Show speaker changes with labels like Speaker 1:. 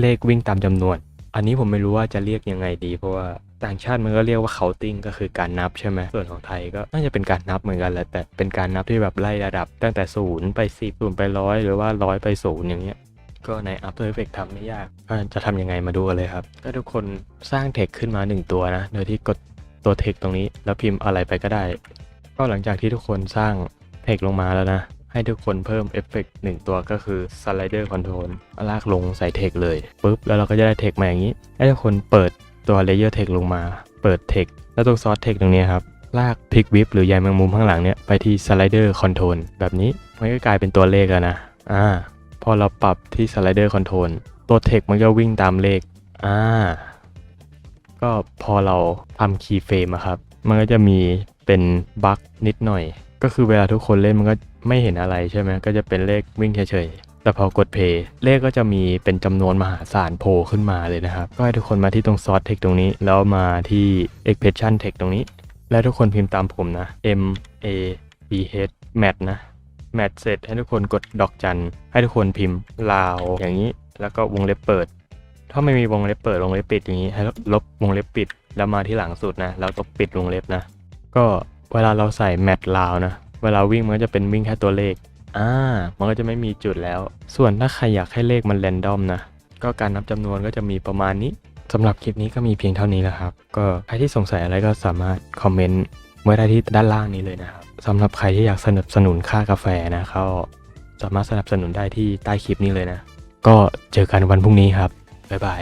Speaker 1: เลขวิ่งตามจำนวน อันนี้ผมไม่รู้ว่าจะเรียกยังไงดี เพราะว่าต่างชาติมันก็เรียกว่า counting ก็คือการนับใช่ไหมส่วนของไทยก็น่าจะเป็นการนับเหมือนกันแหละแต่เป็นการนับที่แบบไล่ระดับ ตั้งแต่ศูนย์ไปสิบศูนย์ไปร้อยหรือว่าร้อยไปศูนย์อย่างเงี้ยก็ใน After Effects ทำไม่ยากอะจะทำยังไงมาดูกันเลยครับ ก็ทุกคนสร้างเทคขึ้นมา 1 ตัวนะ โดยที่กดตัวเทคตรงนี้ แล้วพิมพ์อะไรไปก็ได้ ก็หลังจากที่ทุกคนสร้างเทคลงมาแล้วนะ ให้ทุกคนเพิ่มเอฟเฟกต์หนึ่งตัวก็คือ Slider Control ลลากลงใส่เทคเลยปุ๊บแล้วเราก็จะได้เทคมาอย่างนี้ ให้ทุกคนเปิดตัว Layer Text ลงมา เปิดเทคแล้วตรงซอสเทคตรงนี้ครับลากพลิกวิปหรือใยแมงมุมข้างหลังเนี่ยไปที่ Slider Control แบบนี้มันก็กลายเป็นตัวเลขแล้วนะอ่าพอเราปรับที่ Slider Control ตัว Text มันก็วิ่งตามเลขอ่าก็พอเราทำ Keyframe อะครับ มันก็จะมีเป็นบั๊กนิดหน่อย ก็คือเวลาทุกคนเล่นมันก็ ไม่เห็นอะไรใช่ไหมก็จะเป็นเลขวิ่งเฉยๆ แต่พอกด Play เลขก็จะมีเป็นจำนวนมหาศาลโผล่ขึ้นมาเลยนะครับ ก็ให้ทุกคนมาที่ตรง Source Text ตรงนี้ แล้วมาที่ Expression Text ตรงนี้ แล้วทุกคนพิมพ์ตามผมนะ M A P H Mat นะแมทเสร็จให้ทุกคนกดดอกจัน ให้ทุกคนพิมพ์ลาวอย่างนี้ แล้วก็วงเล็บเปิด ถ้าไม่มีวงเล็บเปิดวงเล็บปิดอย่างนี้ให้ลบวงเล็บปิด แล้วมาที่หลังสุดนะแล้วก็ปิดวงเล็บนะ ก็เวลาเราใส่แมทลาวนะ เวลาวิ่งมันก็จะเป็นวิ่งแค่ตัวเลข อ่า มันก็จะไม่มีจุดแล้ว ส่วนถ้าใครอยากให้เลขมันแรนดอมนะ ก็การนับจำนวนก็จะมีประมาณนี้สำหรับคลิปนี้ก็มีเพียงเท่านี้แหละครับ ก็ใครที่สงสัยอะไรก็สามารถคอมเมนต์ไว้ได้ที่ด้านล่างนี้เลยนะครับสำหรับใครที่อยากสนับสนุนค่ากาแฟนะก็สามารถสนับสนุนได้ที่ใต้คลิปนี้เลยนะ ก็เจอกันวันพรุ่งนี้ครับบ๊ายบาย